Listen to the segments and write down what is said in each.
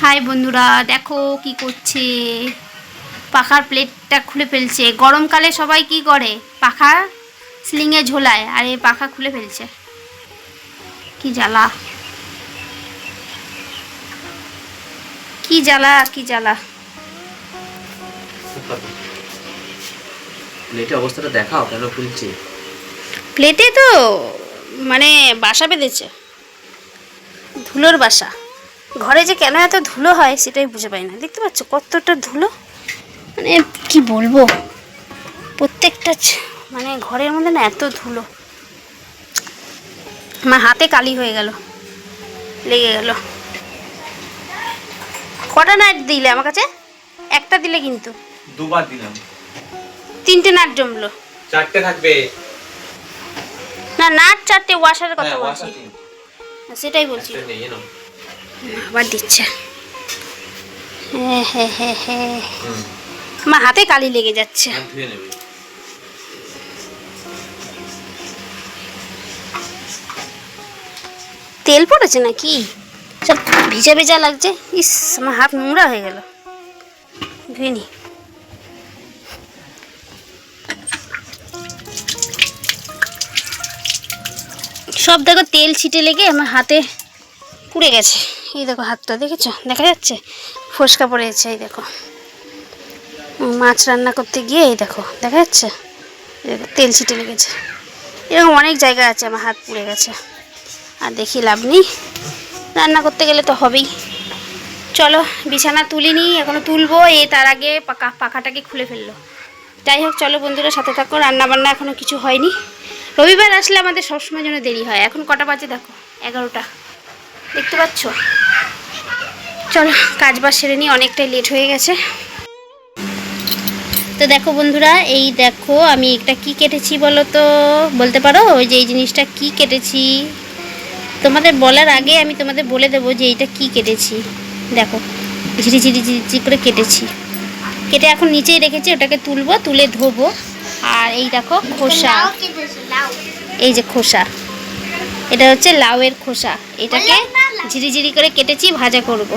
High বন্ধুরা দেখো কি করছে। পাখার প্লেটটা খুলে ফেলছে। গরমকালে সবাই কি করে? পাখা স্লিংয়ে ঝোলায় আর এই পাখা খুলে ফেলছে। কি জ্বালা। কি জ্বালা কি জ্বালা। অবস্থাটা দেখাও কেন খুলছে? প্লেটে তো মানে বাসা বেঁধেছে। ধুলোর বাসা। ঘরে যে কেন এত ধুলো হয় সেটাই বুঝে পাই না। দেখতে পাচ্ছ কতটা ধুলো? মানে কি বলব? প্রত্যেকটা মানে ঘরের মধ্যে না এত ধুলো। আমার হাতে কালি হয়ে গেল। লেগে গেল। কটা নাট দিলে আমার কাছে? একটা দিলে কিন্তু। দুবার দিলাম। তিনটে নাট জমলো। চারটে থাকবে। না নাট চারটে ওয়াশারের কথা হ্যাঁ বলছি। সেটাই বলছি। আবার দিচ্ছে। হ্যাঁ হ্যাঁ হ্যাঁ হ্যাঁ আমার হাতে কালি লেগে যাচ্ছে। নেবে। তেল পড়েছে নাকি? সব ভিজা ভিজা লাগছে। ইস আমার হাত নোংরা হয়ে গেল। ধুয়ে নি। সব দেখো তেল ছিটে লেগে আমার হাতে পুড়ে গেছে। এই দেখো হাতটা, দেখেছ? দেখা যাচ্ছে? ফসকা পড়ে এই দেখো। মাছ রান্না করতে গিয়ে, এই দেখো, দেখা যাচ্ছে? তেল ছিটে লেগেছে। এরকম অনেক জায়গা আছে, আমার হাত পুড়ে গেছে। আর দেখি লাভ নেই। রান্না করতে গেলে তো হবেই। চলো, বিছানা তুলিনি এখনও তুলবো, এ তার আগে পাকা, পাখাটাকে খুলে ফেলল। যাই হোক, চলো বন্ধুরা, সাথে থাকো রান্না বান্না এখনও কিছু হয়নি। রবিবার আসলে আমাদের সবসময় জন্য দেরি হয়। এখন কটা বাজে দেখো? এগারোটা। দেখতে পাচ্ছ? চলো কাজ বাজ সেরে নিই অনেকটাই লেট হয়ে গেছে। তো দেখো বন্ধুরা এই দেখো আমি একটা কি কেটেছি বলো তো? বলতে পারো? ওই যে এই জিনিসটা কি কেটেছি? তোমাদের বলার আগে আমি তোমাদের বলে দেবো যে এইটা কি কেটেছি। দেখো ঝিরি ঝিরি ঝিরি করে কেটেছি। কেটে এখন নিচেই রেখেছি ওটাকে তুলবো তুলে ধোবো। আর এই দেখো খোসা। এই যে খোসা। এটা হচ্ছে লাউয়ের খোসা। এটাকে ঝিরি ঝিরি করে কেটেছি ভাজা করব।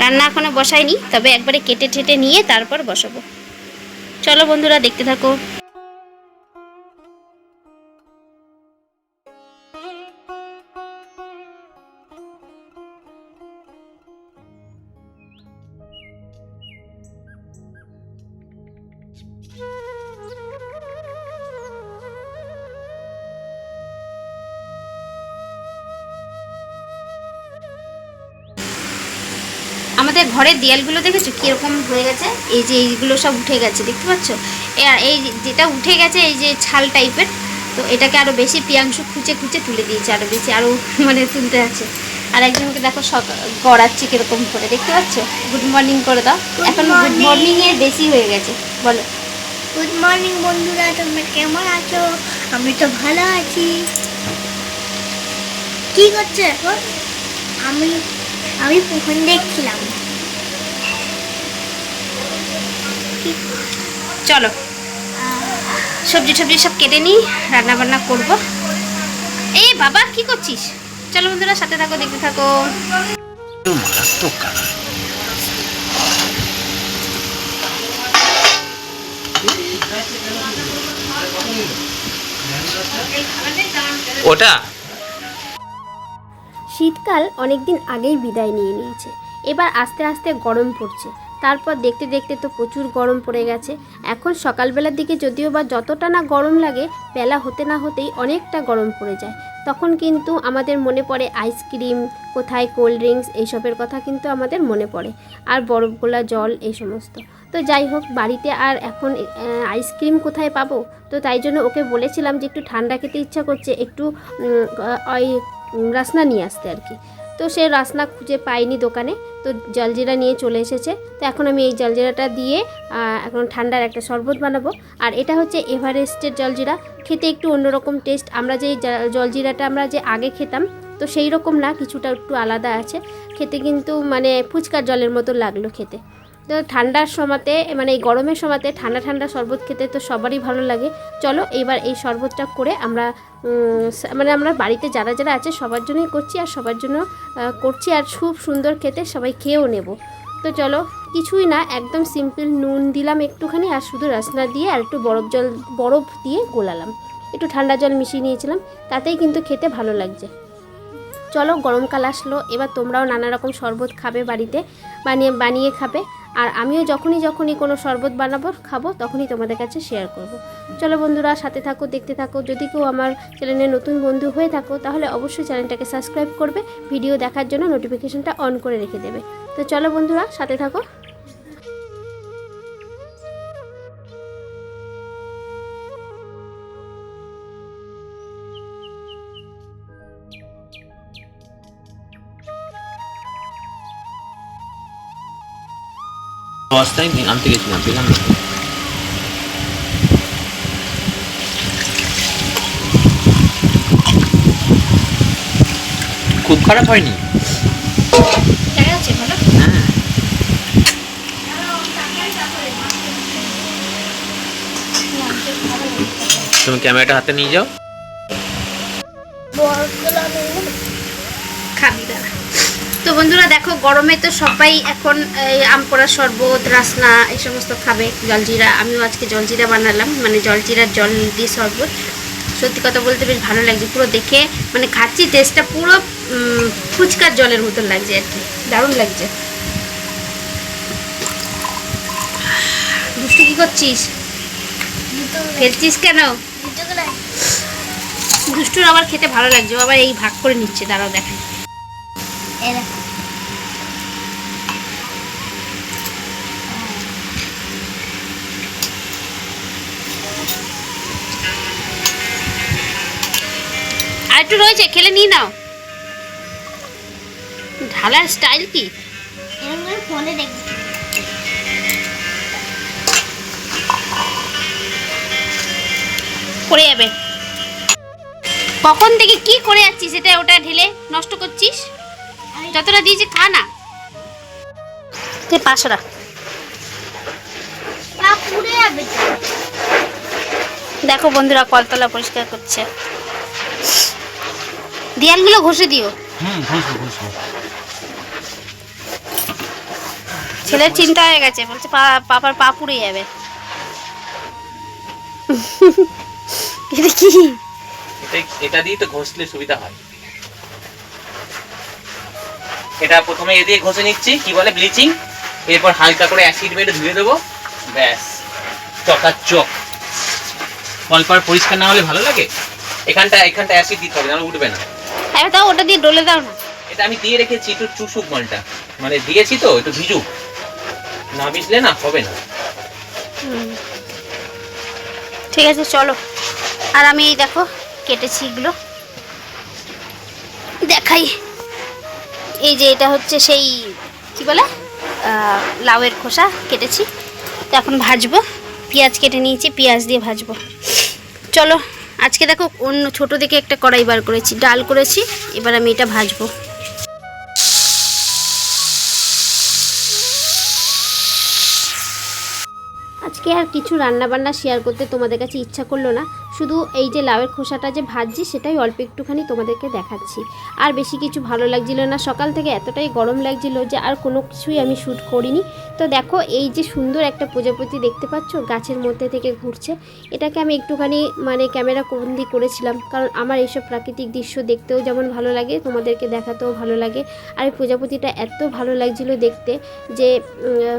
রান্না এখনও বসাইনি তবে একবারে কেটে ঠেটে নিয়ে তারপর বসাবো। চলো বন্ধুরা দেখতে থাকো। আমাদের ঘরের দেয়ালগুলো দেখেছ? কীরকম হয়ে গেছে? এই যে এইগুলো সব উঠে গেছে দেখতে পাচ্ছ? এই যেটা উঠে গেছে এই যে ছাল টাইপের তো এটাকে আরও বেশি প্রিয়াংশু খুঁচে খুঁচে তুলে দিয়েছে আরও বেশি আরও মানে তুলতে আছে। আর একজনকে দেখো গড়াচ্ছে কীরকম করে দেখতে পাচ্ছ? গুড মর্নিং করে দাও। এখন গুড. মর্নিংয়ের বেশি হয়ে গেছে বলো। গুড মর্নিং বন্ধুরা তোমরা কেমন আছো? আমি তো ভালো আছি। কি করছ এখন? আমি আমি ফোন দেখছিলাম। চলো। সবজি টবজি সব কেটে নিই রান্না বান্না করব। এই বাবা কি করছিস? চলো বন্ধুরা সাথে থাকো দেখতে থাকো। ওটা? শীতকাল অনেক দিন আগেই বিদায় নিয়ে নিয়েছে। এবার আস্তে আস্তে গরম পড়ছে। তারপর দেখতে দেখতে তো প্রচুর গরম পড়ে গেছে। এখন সকালবেলার দিকে যদিও বা যতটা না গরম লাগে, বেলা হতে না হতেই অনেকটা গরম পড়ে যায়। তখন কিন্তু আমাদের মনে পড়ে আইসক্রিম, কোথায় কোল্ড ড্রিঙ্কস এইসবের কথা কিন্তু আমাদের মনে পড়ে। আর বরফ গোলা জল এই সমস্ত। তো যাই হোক, বাড়িতে আর এখন আইসক্রিম কোথায় পাবো? তো তাই জন্য ওকে বলেছিলাম যে একটু ঠান্ডা খেতে ইচ্ছা করছে, একটু ওই রাসনা নিয়ে আসতে আর কি। তো সে রাসনা খুঁজে পাইনি দোকানে, তো জলজিরা নিয়ে চলে এসেছে। তো এখন আমি এই জলজিরাটা দিয়ে এখন ঠান্ডার একটা শরবত বানাবো। আর এটা হচ্ছে এভারেস্টের জলজিরা। খেতে একটু অন্যরকম টেস্ট। আমরা যে জলজিরাটা আমরা যে আগে খেতাম, তো সেই রকম না, কিছুটা একটু আলাদা আছে। খেতে কিন্তু মানে ফুচকার জলের মতো লাগল খেতে। তো ঠান্ডার সময়তে মানে এই গরমের সময়তে ঠান্ডা ঠান্ডা শরবত খেতে তো সবারই ভালো লাগে। চলো এইবার এই শরবতটা করে আমরা মানে আমরা বাড়িতে যারা যারা আছে সবার জন্যই করছি আর সবার জন্য করছি আর খুব সুন্দর খেতে সবাই খেয়েও নেব। তো চলো, কিছুই না, একদম সিম্পল নুন দিলাম একটুখানি আর শুধু রাসনা দিয়ে আর একটু বরফ জল, বরফ দিয়ে গোলালাম। একটু ঠান্ডা জল মিশিয়ে নিয়েছিলাম, তাতেই কিন্তু খেতে ভালো লাগছে। চলো গরমকাল আসলো, এবার তোমরাও নানা রকম শরবত খাবে বাড়িতে, বানিয়ে বানিয়ে খাবে। আর আমিও যখনই যখনই কোনো শরবত বানাবো, খাব, তখনই তোমাদের কাছে শেয়ার করব। চলো বন্ধুরা, সাথে থাকো, দেখতে থাকো। যদি কেউ আমার চ্যানেলে নতুন বন্ধু হয়ে থাকো, তাহলে অবশ্যই চ্যানেলটাকে সাবস্ক্রাইব করবে। ভিডিও দেখার জন্য নোটিফিকেশনটা অন করে রেখে দেবে। তো চলো বন্ধুরা, সাথে থাকো। বস্তায় আনতে গেছিলাম পেলাম না খুব খারাপ হয়নি? হ্যাঁ। তুমি ক্যামেরাটা হাতে নিয়ে যাও বরফগুলো আমি খাবি দাঁড়া তো বন্ধুরা দেখো গরমে তো সবাই এখন এই আম পোড়া শরবত রাসনা এই সমস্ত খাবে জলজিরা। আমিও আজকে জলজিরা বানালাম মানে জলজিরার জল দিয়ে শরবত। সত্যি কথা বলতে বেশ ভালো লাগছে পুরো দেখে মানে খাচ্ছি টেস্টটা পুরো ফুচকার জলের মতন লাগছে আর কি দারুণ লাগছে। দুষ্টু কি করছিস? ফেলছিস কেন? দুষ্টুর আবার খেতে ভালো লাগছে আবার এই ভাগ করে নিচ্ছে দাঁড়াও দেখাই। এই দেখো আর একটু রয়েছে খেলে নিয়ে নাও। ঢালার স্টাইল কি? করে ফোনে দেখবি। পড়ে যাবে। কখন থেকে কি করে যাচ্ছিস এটা ওটা ঢেলে নষ্ট করছিস? যতটা দিয়েছি খা না। তুই পাঁচশোটা পা পুড়ে যাবে। তো। দেখো বন্ধুরা কলতলা পরিষ্কার করছে। দেয়ালগুলো ঘষে দিও। ছেলের চিন্তা হয়ে গেছে বলছে পা- পাপার পা পুড়ে যাবে। এটা কি? এটা এটা দিয়ে তো ঘষলে সুবিধা হয়। এটা প্রথমে এ দিয়ে ঘষে নিচ্ছি কি বলে? ব্লিচিং এরপর হালকা করে অ্যাসিড মেরে ধুয়ে দেবো। ব্যাস। চকাচক কলপার পরিষ্কার না হলে ভালো লাগে? এখানটা এখানটা অ্যাসিড দিতে হবে নাহলে উঠবে না। এবার তাও ওটা দিয়ে ডলে দাও না। এটা আমি দিয়ে রেখেছি একটু চুষুক মালটা। মানে দিয়েছি তো একটু ভিজুক। না ভিজলে না হবে না। ঠিক আছে চলো। আর আমি এই দেখো কেটেছি এগুলো। দেখাই। এই যে এটা হচ্ছে সেই, কি বলে? লাউয়ের খোসা কেটেছি। তো এখন ভাজবো। পেঁয়াজ কেটে নিয়েছি, পেঁয়াজ দিয়ে ভাজবো। চলো, আজকে দেখো অন্য ছোট দেখে একটা কড়াই বার করেছি, ডাল করেছি, এবার আমি এটা ভাজবো। আজকে আর কিছু রান্না বান্না শেয়ার করতে তোমাদের কাছে ইচ্ছা করল না। শুধু এই যে লাউয়ের খোসাটা যে ভাজছি, সেটাই অল্প একটুখানি তোমাদেরকে দেখাচ্ছি। আর বেশি কিছু ভালো লাগছিল না। সকাল থেকে এতটাই গরম লাগছিল যে আর কোনো কিছুই আমি শ্যুট করিনি। তো দেখো, এই যে সুন্দর একটা প্রজাপতি দেখতে পাচ্ছ, গাছের মধ্যে থেকে ঘুরছে। এটাকে আমি একটুখানি মানে ক্যামেরা বন্দি করেছিলাম। কারণ আমার এইসব প্রাকৃতিক দৃশ্য দেখতেও যেমন ভালো লাগে, তোমাদেরকে দেখাতেও ভালো লাগে। আর এই প্রজাপতিটা এত ভালো লাগছিল দেখতে যে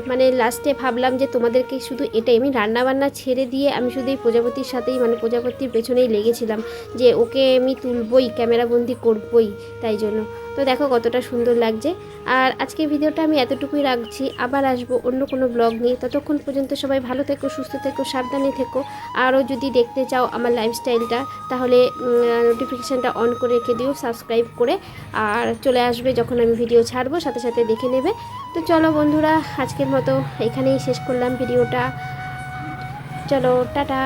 মানে লাস্টে ভাবলাম যে তোমাদেরকে শুধু এটাই। আমি রান্না বান্না ছেড়ে দিয়ে আমি শুধু এই প্রজাপতির সাথেই মানে প্রজাপতির পেছনেই লেগেছিলাম যে ওকে আমি তুলবই, ক্যামেরাবন্দি করবই তাই জন্য। তো দেখো কতটা সুন্দর লাগছে। আর আজকের ভিডিওটা আমি এতটুকুই রাখছি। আবার আসব অন্য কোনো ব্লগ নিয়ে। ততক্ষণ পর্যন্ত সবাই ভালো থেকো, সুস্থ থেকো, সাবধানে থেকো। আরও যদি দেখতে চাও আমার লাইফস্টাইলটা তাহলে নোটিফিকেশানটা অন করে রেখে দিও সাবস্ক্রাইব করে। আর চলে আসবে যখন আমি ভিডিও ছাড়বো, সাথে সাথে দেখে নেবে। তো চলো বন্ধুরা, আজকের মতো এখানেই শেষ করলাম ভিডিওটা। চলো, টাটা।